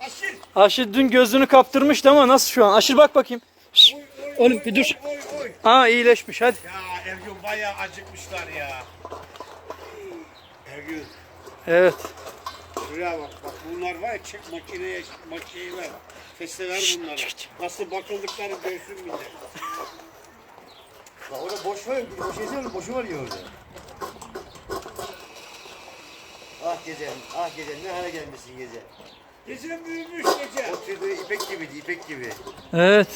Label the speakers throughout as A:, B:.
A: Aşır.
B: Aşil dün gözünü kaptırmıştı ama nasıl şu an? Aşil bak bakayım. Şşt, Oğlum bir dur.
A: Oy oy.
B: Aa iyileşmiş hadi.
A: Ya Ergün bayağı acıkmışlar ya. Ergün
B: Evet.
A: şuraya bak. Bak bunlar var ya çek makineye makineye ver. Teste ver bunları. Nasıl bakıldıkları görsün millet.
C: Ya orada boş var, boş yazıyor, boşu var ya orada. Ah gecem, ah gecem ne hale gelmişsin gece.
A: Gece büyümüş gece.
C: O tüy böyle ipek gibiydi, ipek gibi.
B: Evet.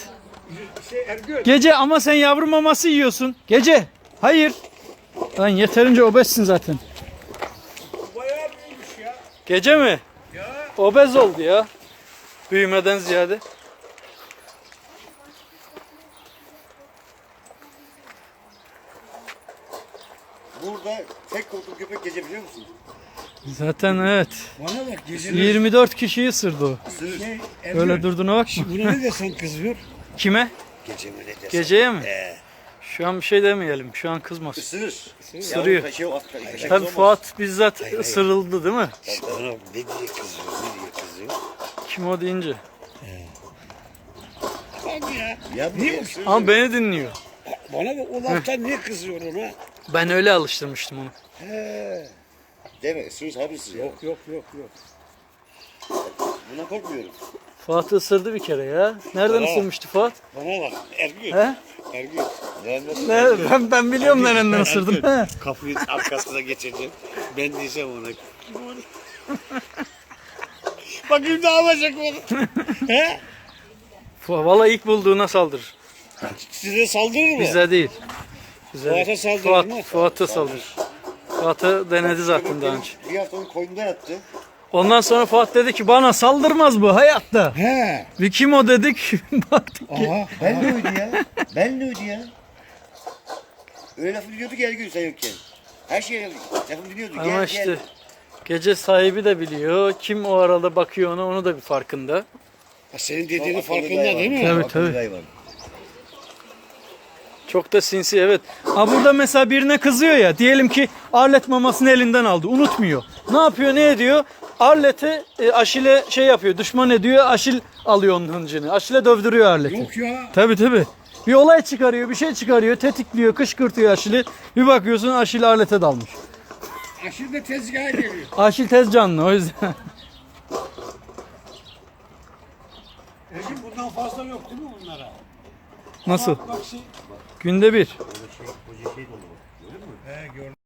A: Şey Ergün.
B: Gece ama sen yavru maması yiyorsun. Gece. Hayır. Lan yeterince obezsin zaten.
A: Bayağı büyümüş ya.
B: Gece mi?
A: Ya.
B: Obez oldu ya. Büyümeden ziyade.
C: Burada tek korktuğum köpek gece biliyor musun?
B: Zaten evet.
A: Bana bak gece
B: 24 kişiyi ısırdı o.
A: şey.
B: Öyle durduğuna bakma.
A: Buna ne desen kızıyor?
B: Kime?
C: Gece mi ne dersin?
B: Geceye mi?
C: Ee,
B: Şu an bir şey demeyelim. Şu an kızmaz.
C: ısırır.
B: Isırıyor.
C: Kaşığı at kaşığı
B: Tabii
C: olmaz.
B: Fuat bizzat ısırıldı değil mi?
C: Bana ne diye kızıyor, ne diye kızıyor.
B: Kim o deyince.
A: Abi ya.
C: Ya bu
A: Niye
C: ısırır.
B: Ama beni dinliyor.
A: Bana bak o laftan niye kızıyor ona?
B: Ben öyle alıştırmıştım onu.
A: He.
C: Değil mi? Harbi ısırıyor.
A: Yok yok yok yok.
C: Buna korkmuyorum.
B: Fuat ısırdı bir kere ya. Nereden
A: Bravo.
B: ısırmıştı Fuat?
A: Bana bak Ergün.
B: He?
A: Ergün.
C: Nereden
B: Ne, ben, ben biliyorum nereden ısırdım. He.
A: Kapıyı arkasına geçirdim. Ben diyeceğim ona. Bakayım ne yapacak onu. He?
B: Fu- Valla ilk bulduğuna saldırır.
A: Size saldırır mı?
B: Bize değil. Bize
A: Fuat'a
B: değil.
A: saldırır
B: Fuat,
A: mı?
B: Fuat'a saldırır. Fuat'ı denedi zaten daha önce.
C: Bir hafta onun koynunda yattı.
B: Ondan sonra Fuat dedi ki bana saldırmaz bu hayatta.
A: He.
B: Bir kim o dedik. Baktık ki.
A: Aha.
C: Ben de öydü ya. Ben de öydü ya. Öyle lafı dinliyorduk her gün sen yokken. Her şeyi lafını dinliyorduk.
B: Ama
C: gel,
B: işte
C: gel.
B: gece sahibi de biliyor. Kim o arada bakıyor ona onu da bir farkında.
A: Ha, Senin dediğinin farkında değil mi?
B: Tabii, tabii. Çok da sinsi evet. Ha burada mesela birine kızıyor ya. Diyelim ki Arlet mamasını elinden aldı. Unutmuyor. Ne yapıyor ne ediyor? Arlet'e e, Aşil'e şey yapıyor. Düşman ediyor. Aşil alıyor onun hıncını. Aşil'e dövdürüyor Arlet'i.
A: Yok ya.
B: Tabi tabi. Bir olay çıkarıyor, bir şey çıkarıyor, tetikliyor, kışkırtıyor Aşil'i. Bir bakıyorsun Aşil Arlet'e dalmış.
A: Aşırı da tezgaha geliyor.
B: Aşil tez canlı o yüzden.
A: Ergün bundan fazla yok değil mi bunlara?
B: Nasıl?
A: Bak şey.
B: Günde bir.
A: He gördüm.